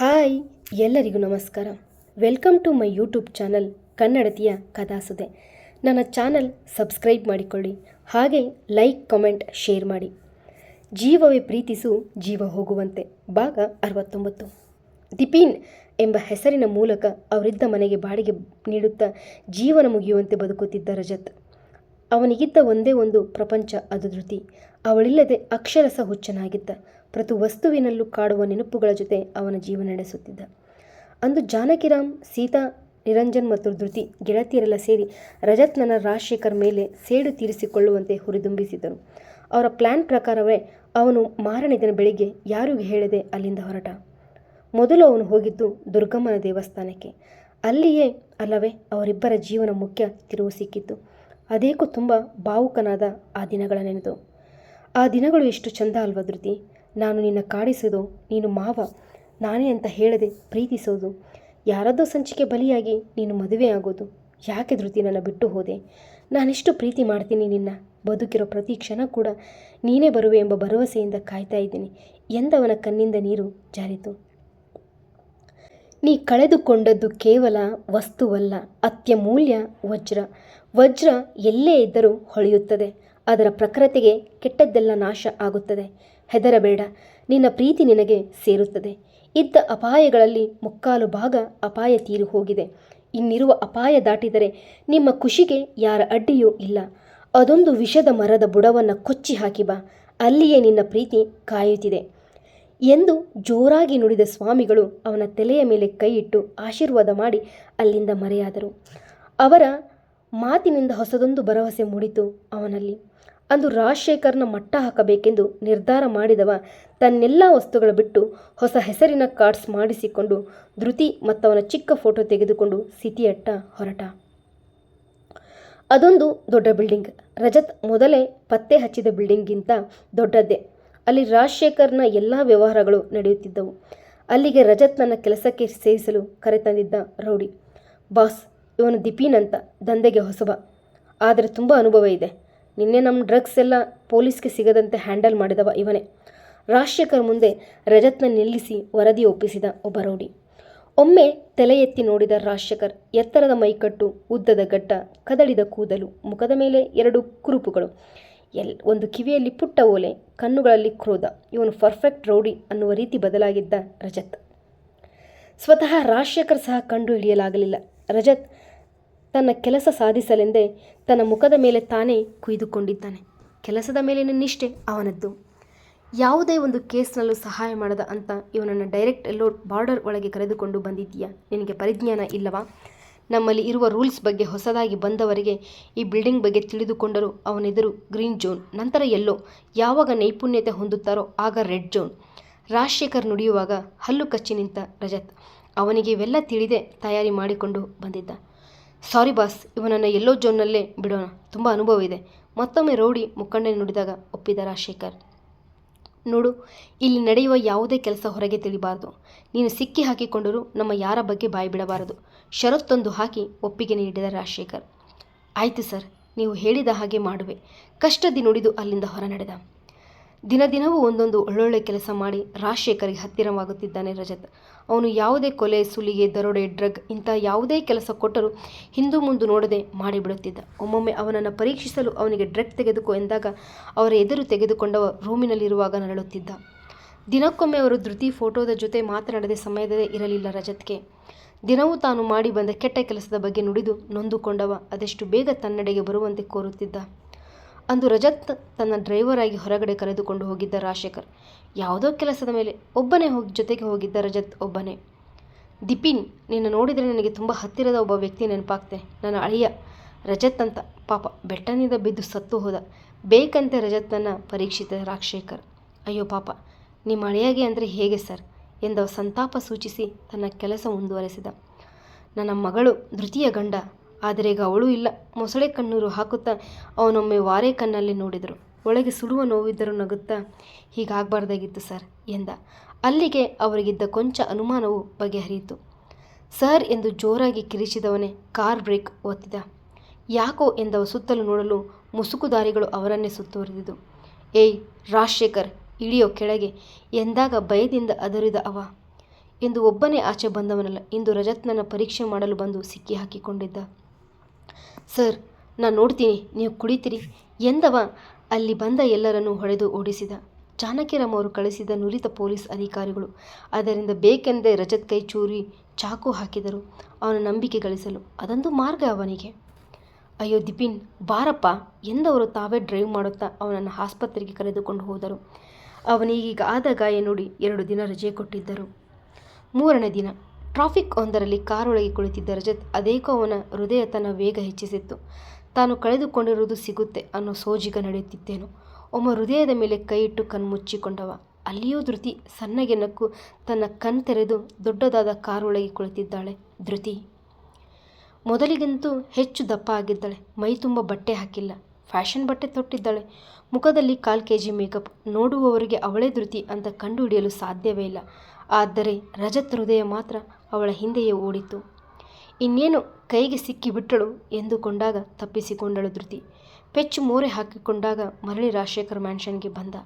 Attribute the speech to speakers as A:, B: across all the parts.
A: Hi, ಎಲ್ಲರಿಗೂ ನಮಸ್ಕಾರ. Welcome to my YouTube channel ಕನ್ನಡತಿಯ ಕಥಾಸುದೆ. ನನ್ನ ಚಾನಲ್ ಸಬ್ಸ್ಕ್ರೈಬ್ ಮಾಡಿಕೊಳ್ಳಿ, ಹಾಗೆ ಲೈಕ್, ಕಮೆಂಟ್, ಶೇರ್ ಮಾಡಿ. ಜೀವವೇ ಪ್ರೀತಿಸು, ಜೀವ ಹೋಗುವಂತೆ. ಭಾಗ ಅರವತ್ತೊಂಬತ್ತು. ದಿಪೀನ್ ಎಂಬ ಹೆಸರಿನ ಮೂಲಕ ಅವರಿದ್ದ ಮನೆಗೆ ಬಾಡಿಗೆ ನೀಡುತ್ತಾ ಜೀವನ ಮುಗಿಯುವಂತೆ ಬದುಕುತ್ತಿದ್ದ ರಜತ್. ಅವನಿಗಿದ್ದ ಒಂದೇ ಒಂದು ಪ್ರಪಂಚ, ಅದು ಧೃತಿ. ಅವಳಿಲ್ಲದೆ ಅಕ್ಷರಸ ಹುಚ್ಚನಾಗಿದ್ದ. ಪ್ರತಿ ವಸ್ತುವಿನಲ್ಲೂ ಕಾಡುವ ನೆನಪುಗಳ ಜೊತೆ ಅವನ ಜೀವನ ನಡೆಸುತ್ತಿದ್ದ. ಅಂದು ಜಾನಕಿರಾಮ್, ಸೀತಾ, ನಿರಂಜನ್ ಮತ್ತು ಧೃತಿ ಗೆಳತಿಯರೆಲ್ಲ ಸೇರಿ ರಜತ್ನನ ರಾಜಶೇಖರ್ ಮೇಲೆ ಸೇಡು ತೀರಿಸಿಕೊಳ್ಳುವಂತೆ ಹುರಿದುಂಬಿಸಿದರು ಅವರ ಪ್ಲ್ಯಾನ್ ಪ್ರಕಾರವೇ ಅವನು ಮಾರನೇ ದಿನ ಬೆಳಿಗ್ಗೆ ಯಾರಿಗೂ ಹೇಳದೆ ಅಲ್ಲಿಂದ ಹೊರಟ. ಮೊದಲು ಅವನು ಹೋಗಿದ್ದು ದುರ್ಗಮ್ಮನ ದೇವಸ್ಥಾನಕ್ಕೆ. ಅಲ್ಲಿಯೇ ಅಲ್ಲವೇ ಅವರಿಬ್ಬರ ಜೀವನ ಮುಖ್ಯ ತಿರುವು ಸಿಕ್ಕಿತ್ತು. ಅದೇಕೋ ತುಂಬ ಭಾವುಕನಾದ ಆ ದಿನಗಳ ನೆನೆದು ಆ ದಿನಗಳು ಎಷ್ಟು ಚಂದ ಅಲ್ವ ಧೃತಿ. ನಾನು ನಿನ್ನ ಕಾಡಿಸೋದು, ನೀನು ಮಾವ, ನಾನೇ ಅಂತ ಹೇಳದೆ ಪ್ರೀತಿಸೋದು. ಯಾರದ್ದೋ ಸಂಚಿಕೆ ಬಲಿಯಾಗಿ ನೀನು ಮದುವೆ ಆಗೋದು. ಯಾಕೆ ಧೃತಿ ನನ್ನ ಬಿಟ್ಟು ಹೋದೆ? ನಾನೆಷ್ಟು ಪ್ರೀತಿ ಮಾಡ್ತೀನಿ ನಿನ್ನ. ಬದುಕಿರೋ ಪ್ರತಿ ಕ್ಷಣ ಕೂಡ ನೀನೇ ಬರುವೆ ಎಂಬ ಭರವಸೆಯಿಂದ ಕಾಯ್ತಾ ಇದ್ದೀನಿ. ಎಂದವನ ಕಣ್ಣಿಂದ ನೀರು ಜಾರಿತು. ನೀ ಕಳೆದುಕೊಂಡದ್ದು ಕೇವಲ ವಸ್ತುವಲ್ಲ, ಅತ್ಯಮೂಲ್ಯ ವಜ್ರ. ವಜ್ರ ಎಲ್ಲೇ ಇದ್ದರೂ ಹೊಳೆಯುತ್ತದೆ. ಅದರ ಪ್ರಕೃತಿಗೆ ಕೆಟ್ಟದ್ದೆಲ್ಲ ನಾಶ ಆಗುತ್ತದೆ. ಹೆದರಬೇಡ. ನಿನ್ನ ಪ್ರೀತಿ ನಿನಗೆ ಸೇರುತ್ತದೆ. ಇದ್ದ ಅಪಾಯಗಳಲ್ಲಿ ಮುಕ್ಕಾಲು ಭಾಗ ಅಪಾಯ ತೀರಿ ಹೋಗಿದೆ. ಇನ್ನಿರುವ ಅಪಾಯ ದಾಟಿದರೆ ನಿಮ್ಮ ಖುಷಿಗೆ ಯಾರ ಅಡ್ಡಿಯೂ ಇಲ್ಲ. ಅದೊಂದು ವಿಷದ ಮರದ ಬುಡವನ್ನು ಕೊಚ್ಚಿ ಹಾಕಿ ಬಾ. ಅಲ್ಲಿಯೇ ನಿನ್ನ ಪ್ರೀತಿ ಕಾಯುತ್ತಿದೆ. ಎಂದು ಜೋರಾಗಿ ನುಡಿದ ಸ್ವಾಮಿಗಳು ಅವನ ತಲೆಯ ಮೇಲೆ ಕೈಯಿಟ್ಟು ಆಶೀರ್ವಾದ ಮಾಡಿ ಅಲ್ಲಿಂದ ಮರೆಯಾದರು. ಅವರ ಮಾತಿನಿಂದ ಹೊಸದೊಂದು ಭರವಸೆ ಮೂಡಿತು ಅವನಲ್ಲಿ. ಅಂದು ರಾಜಶೇಖರ್ನ ಮಟ್ಟ ಹಾಕಬೇಕೆಂದು ನಿರ್ಧಾರ ಮಾಡಿದವ ತನ್ನೆಲ್ಲ ವಸ್ತುಗಳ ಬಿಟ್ಟು ಹೊಸ ಹೆಸರಿನ ಕಾರ್ಡ್ಸ್ ಮಾಡಿಸಿಕೊಂಡು ಧೃತಿ ಮತ್ತವನ ಚಿಕ್ಕ ಫೋಟೋ ತೆಗೆದುಕೊಂಡು ಸಿಟಿಯಟ್ಟ ಹೊರಟ. ಅದೊಂದು ದೊಡ್ಡ ಬಿಲ್ಡಿಂಗ್. ರಜತ್ ಮೊದಲೇ ಪತ್ತೆ ಹಚ್ಚಿದ ಬಿಲ್ಡಿಂಗ್ಗಿಂತ ದೊಡ್ಡದ್ದೇ. ಅಲ್ಲಿ ರಾಜಶೇಖರ್ನ ಎಲ್ಲ ವ್ಯವಹಾರಗಳು ನಡೆಯುತ್ತಿದ್ದವು. ಅಲ್ಲಿಗೆ ರಜತ್ ನನ್ನ ಕೆಲಸಕ್ಕೆ ಸೇರಿಸಲು ಕರೆತಂದಿದ್ದ ರೌಡಿ. ಬಾಸ್, ಇವನು ದಿಪೀನ್ ಅಂತ, ದಂಧೆಗೆ ಹೊಸಬ ಆದರೆ ತುಂಬ ಅನುಭವ ಇದೆ. ನಿನ್ನೆ ನಮ್ಮ ಡ್ರಗ್ಸ್ ಎಲ್ಲ ಪೊಲೀಸ್ಗೆ ಸಿಗದಂತೆ ಹ್ಯಾಂಡಲ್ ಮಾಡಿದವ ಇವನೇ. ರಾಜಶೇಖರ್ ಮುಂದೆ ರಜತ್ನ ನಿಲ್ಲಿಸಿ ವರದಿ ಒಪ್ಪಿಸಿದ ಒಬ್ಬ ರೌಡಿ. ಒಮ್ಮೆ ತಲೆ ಎತ್ತಿ ನೋಡಿದ ರಾಜಶೇಖರ್ ಎತ್ತರದ ಮೈಕಟ್ಟು ಉದ್ದದ ಗಡ್ಡ, ಕದಳಿದ ಕೂದಲು, ಮುಖದ ಮೇಲೆ ಎರಡು ಕುರುಪುಗಳು, ಎಲ್, ಒಂದು ಕಿವಿಯಲ್ಲಿ ಪುಟ್ಟ ಓಲೆ, ಕಣ್ಣುಗಳಲ್ಲಿ ಕ್ರೋಧ. ಇವನು ಪರ್ಫೆಕ್ಟ್ ರೌಡಿ ಅನ್ನುವ ರೀತಿ ಬದಲಾಗಿದ್ದ ರಜತ್. ಸ್ವತಃ ರಾಜಶೇಖರ್ ಸಹ ಕಂಡು ಹಿಡಿಯಲಾಗಲಿಲ್ಲ. ರಜತ್ ತನ್ನ ಕೆಲಸ ಸಾಧಿಸಲೆಂದೇ ತನ್ನ ಮುಖದ ಮೇಲೆ ತಾನೇ ಕುಯ್ದುಕೊಂಡಿದ್ದಾನೆ. ಕೆಲಸದ ಮೇಲಿನ ನಿಷ್ಠೆ ಅವನದ್ದು. ಯಾವುದೇ ಒಂದು ಕೇಸ್ನಲ್ಲೂ ಸಹಾಯ ಮಾಡದ ಅಂತ ಇವನನ್ನು ಡೈರೆಕ್ಟ್ ಎಲ್ಲೋ ಬಾರ್ಡರ್ ಒಳಗೆ ಕರೆದುಕೊಂಡು ಬಂದಿದ್ದೀಯಾ? ನಿನಗೆ ಪರಿಜ್ಞಾನ ಇಲ್ಲವಾ? ನಮ್ಮಲ್ಲಿ ಇರುವ ರೂಲ್ಸ್ ಬಗ್ಗೆ ಹೊಸದಾಗಿ ಬಂದವರಿಗೆ ಈ ಬಿಲ್ಡಿಂಗ್ ಬಗ್ಗೆ ತಿಳಿದುಕೊಂಡರೂ ಅವನೆದುರು ಗ್ರೀನ್ ಜೋನ್, ನಂತರ ಎಲ್ಲೋ, ಯಾವಾಗ ನೈಪುಣ್ಯತೆ ಹೊಂದುತ್ತಾರೋ ಆಗ ರೆಡ್ ಜೋನ್. ರಾಜಶೇಖರ್ ನುಡಿಯುವಾಗ ಹಲ್ಲು ಕಚ್ಚಿ ನಿಂತ ರಜತ್. ಅವನಿಗೆ ಇವೆಲ್ಲ ತಿಳಿದೇ ತಯಾರಿ ಮಾಡಿಕೊಂಡು ಬಂದಿದ್ದ. ಸಾರಿ ಬಾಸ್, ಇವನನ್ನು ಎಲ್ಲೋ ಜೋನ್ನಲ್ಲೇ ಬಿಡೋಣ. ತುಂಬ ಅನುಭವ ಇದೆ. ಮತ್ತೊಮ್ಮೆ ರೌಡಿ ಮುಖಂಡನೆ ನುಡಿದಾಗ ಒಪ್ಪಿದ ರಾಜಶೇಖರ್. ನೋಡು, ಇಲ್ಲಿ ನಡೆಯುವ ಯಾವುದೇ ಕೆಲಸ ಹೊರಗೆ ತಿಳಿಬಾರದು. ನೀನು ಸಿಕ್ಕಿ ಹಾಕಿಕೊಂಡರೂ ನಮ್ಮ ಯಾರ ಬಗ್ಗೆ ಬಾಯಿ ಬಿಡಬಾರದು. ಷರತ್ತೊಂದು ಹಾಕಿ ಒಪ್ಪಿಗೆ ನೀಡಿದ ರಾಜಶೇಖರ್. ಆಯಿತು ಸರ್, ನೀವು ಹೇಳಿದ ಹಾಗೆ ಮಾಡುವೆ. ಕಷ್ಟದಿ ನುಡಿದು ಅಲ್ಲಿಂದ ಹೊರ ನಡೆದ ದಿನ ದಿನವೂ ಒಂದೊಂದು ಒಳ್ಳೊಳ್ಳೆ ಕೆಲಸ ಮಾಡಿ ರಾಜಶೇಖರ್ಗೆ ಹತ್ತಿರವಾಗುತ್ತಿದ್ದಾನೆ ರಜತ್. ಅವನು ಯಾವುದೇ ಕೊಲೆ, ಸುಲಿಗೆ, ದರೋಡೆ, ಡ್ರಗ್ ಇಂಥ ಯಾವುದೇ ಕೆಲಸ ಕೊಟ್ಟರೂ ಹಿಂದು ಮುಂದು ನೋಡದೆ ಮಾಡಿಬಿಡುತ್ತಿದ್ದ. ಒಮ್ಮೊಮ್ಮೆ ಅವನನ್ನು ಪರೀಕ್ಷಿಸಲು ಅವನಿಗೆ ಡ್ರಗ್ ತೆಗೆದುಕೋ ಎಂದಾಗ ಅವರ ಎದುರು ತೆಗೆದುಕೊಂಡವ ರೂಮಿನಲ್ಲಿರುವಾಗ ನರಳುತ್ತಿದ್ದ. ದಿನಕ್ಕೊಮ್ಮೆ ಅವರು ಧೃತಿ ಫೋಟೋದ ಜೊತೆ ಮಾತನಾಡದೆ ಸಮಯದಲ್ಲೇ ಇರಲಿಲ್ಲ ರಜತ್ಗೆ. ದಿನವೂ ತಾನು ಮಾಡಿ ಬಂದ ಕೆಟ್ಟ ಕೆಲಸದ ಬಗ್ಗೆ ನುಡಿದು ನೊಂದುಕೊಂಡವ, ಅದೆಷ್ಟು ಬೇಗ ತನ್ನಡೆಗೆ ಬರುವಂತೆ ಕೋರುತ್ತಿದ್ದ. ಅಂದು ರಜತ್ ತನ್ನ ಡ್ರೈವರ್ ಆಗಿ ಹೊರಗಡೆ ಕರೆದುಕೊಂಡು ಹೋಗಿದ್ದ ರಾಜಶೇಖರ್ ಯಾವುದೋ ಕೆಲಸದ ಮೇಲೆ ಒಬ್ಬನೇ ಹೋಗಿ, ಜೊತೆಗೆ ಹೋಗಿದ್ದ ರಜತ್ ಒಬ್ಬನೇ. ದಿಪಿನ್, ನಿನ್ನ ನೋಡಿದರೆ ನನಗೆ ತುಂಬ ಹತ್ತಿರದ ಒಬ್ಬ ವ್ಯಕ್ತಿ ನೆನಪಾಗ್ತೆ. ನನ್ನ ಅಳಿಯ ರಜತ್ ಅಂತ. ಪಾಪ, ಬೆಟ್ಟನಿಂದ ಬಿದ್ದು ಸತ್ತು ಹೋದ ಬೇಕಂತೆ ರಜತ್ನನ್ನು ಪರೀಕ್ಷಿತ ರಾಜಶೇಖರ್. ಅಯ್ಯೋ ಪಾಪ, ನಿಮ್ಮ ಅಳಿಯಾಗೆ ಅಂದರೆ ಹೇಗೆ ಸರ್? ಎಂದು ಸಂತಾಪ ಸೂಚಿಸಿ ತನ್ನ ಕೆಲಸ ಮುಂದುವರೆಸಿದ. ನನ್ನ ಮಗಳು ಧೃತಿಯ ಗಂಡ. ಆದರೆ ಈಗ ಅವಳು ಇಲ್ಲ. ಮೊಸಳೆ ಕಣ್ಣೂರು ಹಾಕುತ್ತಾ ಅವನೊಮ್ಮೆ ವಾರೆ ಕಣ್ಣಲ್ಲಿ ನೋಡಿದರು. ಒಳಗೆ ಸುಡುವ ನೋವಿದ್ದರೂ ನಗುತ್ತಾ, ಹೀಗಾಗಬಾರ್ದಾಗಿತ್ತು ಸರ್ ಎಂದ. ಅಲ್ಲಿಗೆ ಅವರಿಗಿದ್ದ ಕೊಂಚ ಅನುಮಾನವು ಬಗೆಹರಿಯಿತು. ಸರ್ ಎಂದು ಜೋರಾಗಿ ಕಿರಿಚಿದವನೇ ಕಾರ್ ಬ್ರೇಕ್ ಒತ್ತಿದ. ಯಾಕೋ ಎಂದವ ಸುತ್ತಲೂ ನೋಡಲು ಮುಸುಕುದಾರಿಗಳು ಅವರನ್ನೇ ಸುತ್ತುವರಿದಿದ್ದು. ಏಯ್ ರಾಜಶೇಖರ್, ಇಳಿಯೋ ಕೆಳಗೆ, ಎಂದಾಗ ಭಯದಿಂದ ಅದರಿದ ಅವ ಎಂದು ಒಬ್ಬನೇ ಆಚೆ ಬಂದವನಲ್ಲ, ಇಂದು ರಜತ್ನನ್ನು ಪರೀಕ್ಷೆ ಮಾಡಲು ಬಂದು ಸಿಕ್ಕಿ ಹಾಕಿಕೊಂಡಿದ್ದ. ಸರ್, ನಾನು ನೋಡ್ತೀನಿ, ನೀವು ಕುಡಿತೀರಿ, ಎಂದವ ಅಲ್ಲಿ ಬಂದ ಎಲ್ಲರನ್ನೂ ಹೊಡೆದು ಓಡಿಸಿದ. ಜಾನಕಿರಾಮ್ ಅವರು ಕಳಿಸಿದ ನುರಿತ ಪೊಲೀಸ್ ಅಧಿಕಾರಿಗಳು. ಅದರಿಂದ ಬೇಕೆಂದೇ ರಜತ್ ಕೈ ಚೂರಿ ಚಾಕು ಹಾಕಿದರು. ಅವನ ನಂಬಿಕೆ ಗಳಿಸಲು. ಅದೊಂದು ಮಾರ್ಗ ಅವನಿಗೆ. ಅಯ್ಯೋ ದಿಪಿನ್, ಬಾರಪ್ಪ, ಎಂದವರು ತಾವೇ ಡ್ರೈವ್ ಮಾಡುತ್ತಾ ಅವನನ್ನು ಆಸ್ಪತ್ರೆಗೆ ಕರೆದುಕೊಂಡು ಹೋದರು. ಅವನೀಗೀಗ ಆದ ಗಾಯ ನೋಡಿ ಎರಡು ದಿನ ರಜೆ ಕೊಟ್ಟಿದ್ದರು. ಮೂರನೇ ದಿನ. ಟ್ರಾಫಿಕ್ ಒಂದರಲ್ಲಿ ಕಾರೊಳಗೆ ಕುಳಿತಿದ್ದ ರಜತ್ ಅದೇಕೋ ಅವನ ಹೃದಯ ತನ್ನ ವೇಗ ಹೆಚ್ಚಿಸಿತ್ತು. ತಾನು ಕಳೆದುಕೊಂಡಿರುವುದು ಸಿಗುತ್ತೆ ಅನ್ನೋ ಸೋಜಿಗ ನಡೆಯುತ್ತಿದ್ದೇನು ಒಮ್ಮ ಹೃದಯದ ಮೇಲೆ ಕೈ ಇಟ್ಟು ಕಣ್ಮುಚ್ಚಿಕೊಂಡವ. ಅಲ್ಲಿಯೂ ಧೃತಿ ಸಣ್ಣಗೆ ನಕ್ಕು ತನ್ನ ಕಣ್ ತೆರೆದು ದೊಡ್ಡದಾದ ಕಾರೊಳಗೆ ಕುಳಿತಿದ್ದಾಳೆ. ಧೃತಿ. ಮೊದಲಿಗಂತೂ ಹೆಚ್ಚು ದಪ್ಪ ಆಗಿದ್ದಾಳೆ. ಮೈ ತುಂಬ ಬಟ್ಟೆ ಹಾಕಿಲ್ಲ. ಫ್ಯಾಷನ್ ಬಟ್ಟೆ ತೊಟ್ಟಿದ್ದಾಳೆ. ಮುಖದಲ್ಲಿ ಕಾಲು ಕೆ ಜಿ ಮೇಕಪ್. ನೋಡುವವರಿಗೆ ಅವಳೇ ಧೃತಿ ಅಂತ ಕಂಡುಹಿಡಿಯಲು ಸಾಧ್ಯವೇ ಇಲ್ಲ. ಆದರೆ ರಜತ್ ಹೃದಯ ಮಾತ್ರ ಅವಳ ಹಿಂದೆಯೇ ಓಡಿತು ಇನ್ನೇನು ಕೈಗೆ ಸಿಕ್ಕಿಬಿಟ್ಟಳು ಎಂದುಕೊಂಡಾಗ ತಪ್ಪಿಸಿಕೊಂಡಳು ಧೃತಿ. ಪೆಚ್ಚು ಮೋರೆ ಹಾಕಿಕೊಂಡಾಗ ಮರಳಿ ರಾಜಶೇಖರ್ ಮ್ಯಾನ್ಷನ್ಗೆ ಬಂದ.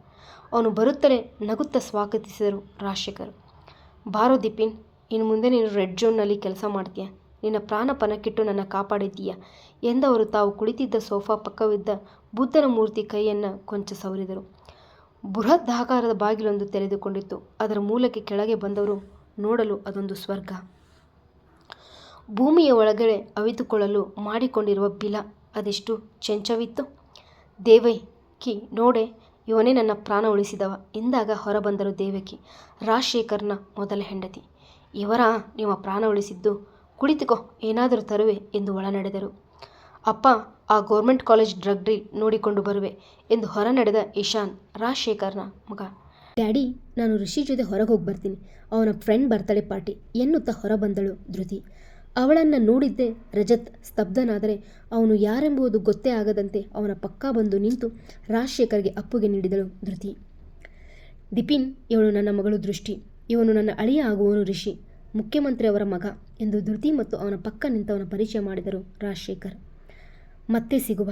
A: ಅವನು ಬರುತ್ತಲೇ ನಗುತ್ತಾ ಸ್ವಾಗತಿಸಿದರು ರಾಜಶೇಖರ್. ಬಾರೋ ದಿಪಿನ್, ಇನ್ನು ಮುಂದೆ ನೀನು ರೆಡ್ ಝೋನ್ನಲ್ಲಿ ಕೆಲಸ ಮಾಡ್ತೀಯ? ನಿನ್ನ ಪ್ರಾಣ ಪಣಕ್ಕಿಟ್ಟು ನನ್ನ ಕಾಪಾಡಿದ್ದೀಯ? ಎಂದವರು ತಾವು ಕುಳಿತಿದ್ದ ಸೋಫಾ ಪಕ್ಕವಿದ್ದ ಬುದ್ಧನ ಮೂರ್ತಿ ಕೈಯನ್ನು ಕೊಂಚ ಸವರಿದರು. ಬೃಹದಾಕಾರದ ಬಾಗಿಲೊಂದು ತೆರೆದುಕೊಂಡಿತ್ತು. ಅದರ ಮೂಲಕ್ಕೆ ಕೆಳಗೆ ಬಂದವರು ನೋಡಲು ಅದೊಂದು ಸ್ವರ್ಗ. ಭೂಮಿಯ ಒಳಗಡೆ ಅವಿತುಕೊಳ್ಳಲು ಮಾಡಿಕೊಂಡಿರುವ ಬಿಲ ಅದೆಷ್ಟು ಚೆಂಚವಿತ್ತು? ದೇವಕಿ ನೋಡೆ, ಇವನೇ ನನ್ನ ಪ್ರಾಣ ಉಳಿಸಿದವ. ಎಂದಾಗ ಹೊರಬಂದರು ದೇವಕಿ ರಾಜಶೇಖರ್ನ ಮೊದಲ ಹೆಂಡತಿ. ಇವರ ನಿಮ್ಮ ಪ್ರಾಣ ಉಳಿಸಿದ್ದು? ಕುಳಿತುಕೋ, ಏನಾದರೂ ತರುವೆ ಎಂದು ಒಳ ನಡೆದರು ಅಪ್ಪ, ಆ ಗೌರ್ಮೆಂಟ್ ಕಾಲೇಜ್ ಡ್ರಗ್ ಡ್ರಿ ನೋಡಿಕೊಂಡು ಬರುವೆ ಎಂದು ಹೊರ ನಡೆದ ಇಶಾನ್ ರಾಜಶೇಖರ್ನ ಮಗ. ಡ್ಯಾಡಿ, ನಾನು ಋಷಿ ಜೊತೆ ಹೊರಗೆ ಹೋಗಿ ಬರ್ತೀನಿ. ಅವನ ಫ್ರೆಂಡ್ ಬರ್ತಡೇ ಪಾರ್ಟಿ ಎನ್ನುತ್ತಾ ಹೊರಬಂದಳು ಧೃತಿ. ಅವಳನ್ನು ನೋಡಿದ್ದೇ ರಜತ್ ಸ್ತಬ್ಧನಾದರೆ ಅವನು ಯಾರೆಂಬುದು ಗೊತ್ತೇ ಆಗದಂತೆ ಅವನ ಪಕ್ಕ ಬಂದು ನಿಂತು ರಾಜಶೇಖರ್ಗೆ ಅಪ್ಪುಗೆ ನೀಡಿದಳು ಧೃತಿ. ದಿಪಿನ್, ಇವಳು ನನ್ನ ಮಗಳು ದೃಷ್ಟಿ. ಇವನು ನನ್ನ ಅಳಿಯ ಆಗುವನು ಋಷಿ ಮುಖ್ಯಮಂತ್ರಿ ಅವರ ಮಗ ಎಂದು ಧೃತಿ ಮತ್ತು ಅವನ ಪಕ್ಕ ನಿಂತವನ ಪರಿಚಯ ಮಾಡಿದರು ರಾಜಶೇಖರ್. ಮತ್ತೆ ಸಿಗುವ.